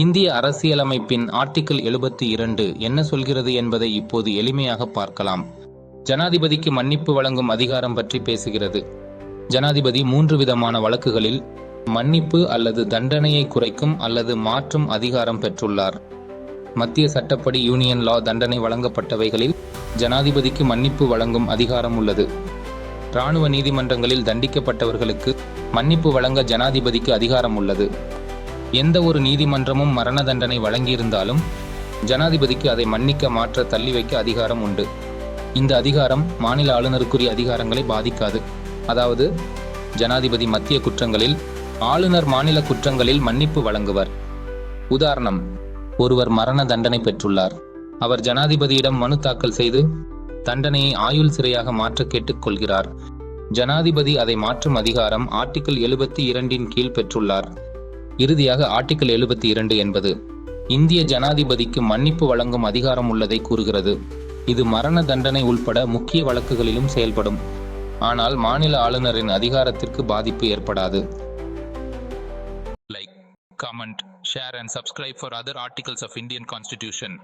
இந்திய அரசியலமைப்பின் ஆர்டிகிள் எழுபத்தி இரண்டு என்ன சொல்கிறது என்பதை இப்போது எளிமையாக பார்க்கலாம். ஜனாதிபதிக்கு மன்னிப்பு வழங்கும் அதிகாரம் பற்றி பேசுகிறது. ஜனாதிபதி மூன்று விதமான வழக்குகளில் மன்னிப்பு அல்லது தண்டனையை குறைக்கும் அல்லது மாற்றும் அதிகாரம் பெற்றுள்ளார். மத்திய சட்டப்படி யூனியன் லா தண்டனை வழங்கப்பட்டவைகளில் ஜனாதிபதிக்கு மன்னிப்பு வழங்கும் அதிகாரம் உள்ளது. இராணுவ நீதிமன்றங்களில் தண்டிக்கப்பட்டவர்களுக்கு மன்னிப்பு வழங்க ஜனாதிபதிக்கு அதிகாரம் உள்ளது. எந்த ஒரு நீதிமன்றமும் மரண தண்டனை வழங்கியிருந்தாலும் ஜனாதிபதிக்கு அதை மன்னிக்க மாற்ற தள்ளி வைக்க அதிகாரம் உண்டு. இந்த அதிகாரம் மாநில ஆளுநருக்குரிய அதிகாரங்களை பாதிக்காது. அதாவது ஜனாதிபதி மத்திய குற்றங்களில் ஆளுநர் மாநில குற்றங்களில் மன்னிப்பு வழங்குவர். உதாரணம் ஒருவர் மரண தண்டனை பெற்றுள்ளார். அவர் ஜனாதிபதியிடம் மனு தாக்கல் செய்து தண்டனையை ஆயுள் சிறையாக மாற்ற கேட்டுக்கொள்கிறார். ஜனாதிபதி அதை மாற்றும் அதிகாரம் ஆர்டிகிள் எழுபத்தி இரண்டின் கீழ் பெற்றுள்ளார். இறுதியாக ஆர்டிகிள் எழுபத்தி இரண்டு என்பது இந்திய ஜனாதிபதிக்கு மன்னிப்பு வழங்கும் அதிகாரம் உள்ளதை கூறுகிறது. இது மரண தண்டனை உள்பட முக்கிய வழக்குகளிலும் செயல்படும். ஆனால் மாநில ஆளுநரின் அதிகாரத்திற்கு பாதிப்பு ஏற்படாது. Like comment share and subscribe for other articles of Indian constitution